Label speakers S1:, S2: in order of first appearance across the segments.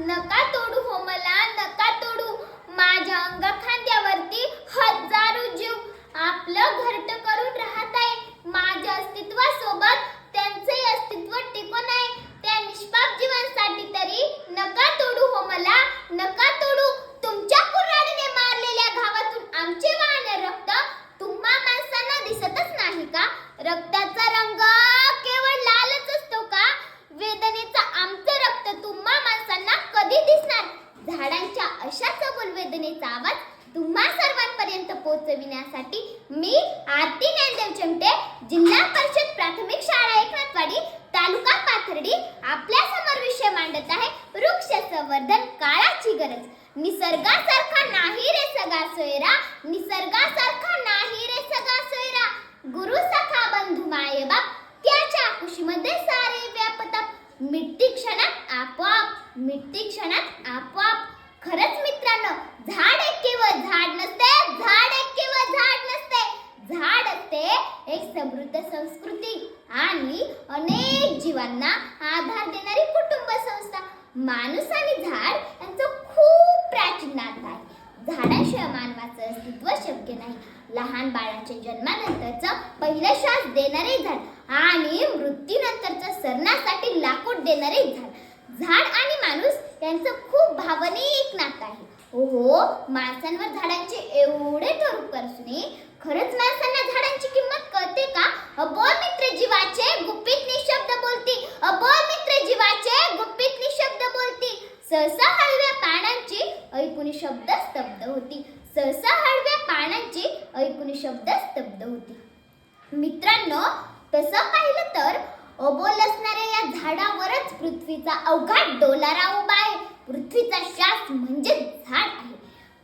S1: नका तोडू हो मला नका तोडू. माझ्या अंगा खांद्यावरती हजारो जीव आपलं घरट करून राहत आहे माझ्या अस्तित्वासोबत didn't. मुलांना आधार देणारी कुटुंब संस्था. माणूस आणि झाड यांचं खूप प्राचीन नातं आहे. झाडाशिवाय मानवाचं अस्तित्व शक्य नाही. लहान बाळाच्या जन्मानंतरचं पहिलं श्वास देणारे झाड आणि मृत्यूनंतरचं सरणासाठी लाकूड देणारे झाड. झाड आणि माणूस यांचं खूप भावनिक नातं आहे. ओहो माणसांवर झाडांचे एवढे ठरू करसुने खरंच माणसांना झाडांची किंमत कळते का? अबोल मित्र जीवाचे गुपित निशब्द बोलती अबोल मित्र जीवाचे गुपित निशब्द बोलती सहसा हळव्या पानांची ऐकून शब्द स्तब्ध होती. सहसा हळव्या पानांची ऐकून शब्द स्तब्ध होती. मित्रांनो तसं पाहिलं तर अबोल असणाऱ्या या झाडावरच पृथ्वीचा अवघात डोलारा उभा आहे. पृथ्वीचा श्वास म्हणजे झाड आहे.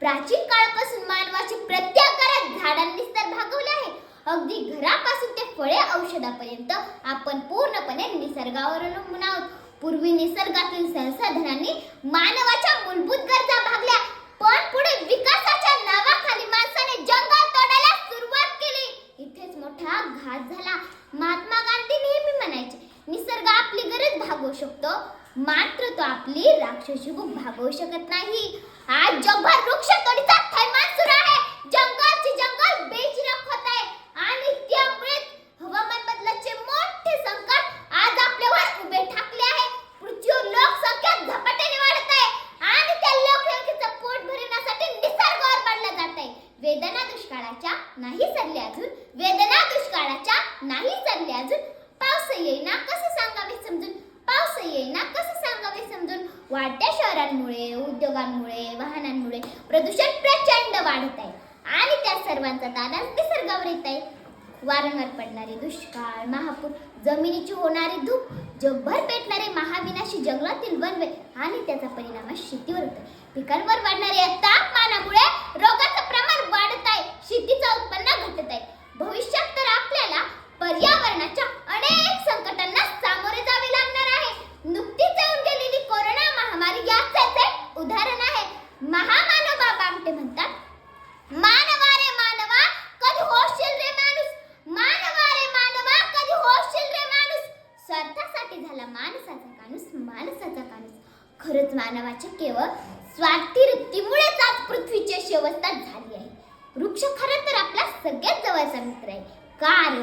S1: प्राचीन काळापासून मानवाची प्रत्येक घरात झाडांनीच तर भागवले आहे. अगदी घरापासून ते फळे औषधापर्यंत आपण पूर्णपणे निसर्गावर अवलंबून आहोत. पूर्वी निसर्गातील संसाधनांनी मानवाच्या मूलभूत गरजा भागल्या पण पुढे विकासाच्या नावाखाली माणसाने जंगल तोडायला सुरुवात केली. इथेच मोठा घात झाला. महात्मा गांधी नेहमी म्हणायचे निसर्ग आपली गरज भागवू शकतो मात्र तो आपली राक्षसी भूक भागवू शकत नाही. आज जगभर वृक्ष तोडीचा थैमान सुरू आहे. जंगलचे वाढत्या उद्योगांमुळे वाहनांमुळे प्रदूषण प्रचंड वाढत आहे. आणि त्या सर्वांचा दादा निसर्गावर येत आहे. वारंवार पडणारे दुष्काळ महापूर जमिनीची होणारी धूप जगभर पेटणारे महाविनाशी जंगलातील वनवे आणि त्याचा परिणाम शेतीवर होतो पिकांवर वाढणाऱ्या तापमानामुळे रोगाचं प्रमाण वाढत आहे. शेतीचं उत्पन्न घटत आहे. भविष्य तर आपल्याला पर्यावरणाच्या अनेक संकटांना सामोरे जावे लागणार आहे नुकतीच येऊन गेलेली कोरोना महामारी याचंच एक उदाहरण आहे महामानव बाबा आमटे म्हणतात मानवा रे मानवा कधी होशील रे माणूस मानवा रे मानवा कधी होशील रे माणूस स्वार्थासाठी झाला माणसाचा काणूस माणसाचा काणूस खरंच मानवाचे केवळ स्वार्थी वृत्तीमुळेच आज पृथ्वीची अशी अवस्था झाली आहे. वृक्ष खरं तर आपला सगळ्यात जवळचा मित्र आहे. कारण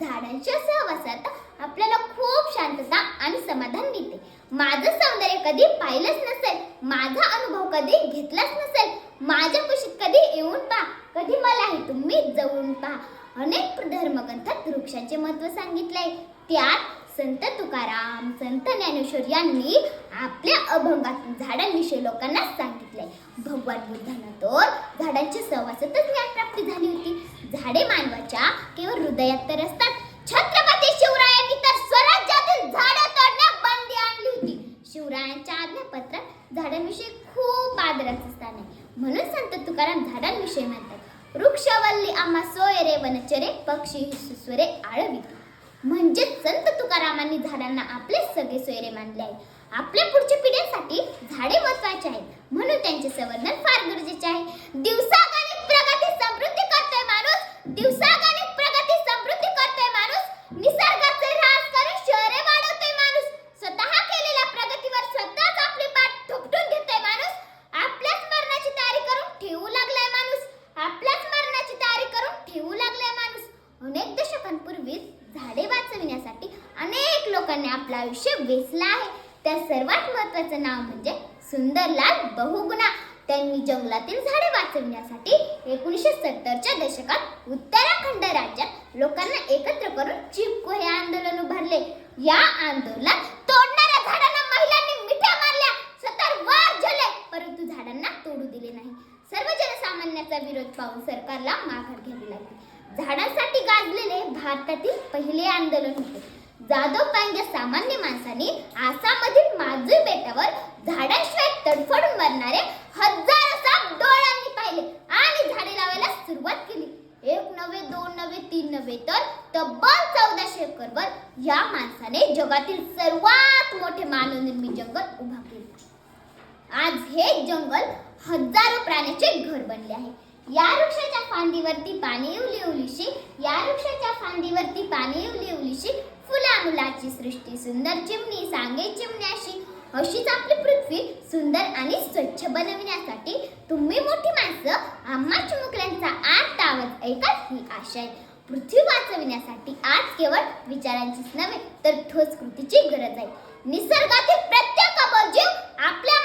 S1: झाडांच्या सहवासात आपल्याला खूप शांतता आणि समाधान मिळते. माझं सौंदर्य कधी पाहिलंच नसेल माझा अनुभव कधी घेतलाच नसेल माझ्या कुशीत कधी येऊन पहा कधी मलाही तुम्ही जवळून पहा. अनेक धर्मग्रंथात वृक्षाचे महत्त्व सांगितले त्यात संत तुकाराम संत ज्ञानेश्वर यांनी आपल्या अभंगातून झाडांविषयी लोकांना सांगितलंय. भगवान बुद्धांना तर झाडांच्या सहवासातच ज्ञानप्राप्ती झाली होती. झाडे मानवाच्या केवळ हृदयात तर असतात. छत्रपती शिवरायांनी तर स्वराज्यातील झाडं तोडण्यास बंदी आणली होती. शिवरायांच्या आज्ञापत्रात झाडांविषयी खूप आदराचं स्थान आहे. म्हणून संत तुकाराम झाडांविषयी म्हणतात वृक्षवल्ली आम्हा सोय रे वनचरे पक्षी सुस्वरे आळवी म्हणजे संत तुकारामांनी झाडांना आपले सगळे सोयरे मानले आहे आपल्या पुढच्या पिढ्यांसाठी झाडे महत्त्वाचे आहेत. म्हणून त्यांचे संवर्धन फार गरजेचे आहे. दिवसा आयुष्य वेचलं आहे. त्या सर्वात महत्वाचं नाव म्हणजे सुंदरलाल बहुगुणा. त्यांनी जंगलातील झाडे वाचवण्यासाठी एकोणीसशे सत्तरच्या दशकात उत्तराखंड राज्यात लोकांना एकत्र करून चिपको हे आंदोलन उभारले. या आंदोलनात तोडणाऱ्या झाडांना महिलांनी मिठ्या मारल्या. सतर वार झाले परंतु झाडांना तोडू दिले नाही. सर्व जनसामान्याचा विरोध पाहून सरकारला माघार घ्यावी लागली. झाडांसाठी गाजलेले भारतातील पहिले आंदोलन होते. जाधव पांग्या सामान्य माणसाने आसाममधील माजू बेटावर झाडांशिवाय तडफडून मरणारे हजार साप डोळ्यांनी पाहिले आणि झाडे लावायला सुरुवात केली. एक नवे दोन नवे तीन नवे तर तब्बल चौदाशे एकरवर या माणसाने जगातील सर्वात मोठे मानवनिर्मित जंगल उभा केले. आज हे जंगल हजारो प्राण्याचे घर बनले आहे. या वृक्ष फांदीवरती पाने उली उलीशी या वृक्षाच्या फांदीवरती पाने उली उलीशी फुला मुलाची सृष्टी सुंदर चिमणी सांगे चिमण्याशी. अशीच आपली पृथ्वी सुंदर आणि स्वच्छ बनविण्यासाठी तुम्ही मोठी माणसं आम्हा चिमुकल्यांचा आठ आवाज ऐका ही आशा आहे. पृथ्वी वाचविण्यासाठी आज केवळ विचारांचीच नव्हे तर ठोस कृतीची गरज आहे. निसर्गातील प्रत्येक अबोजीव आपल्या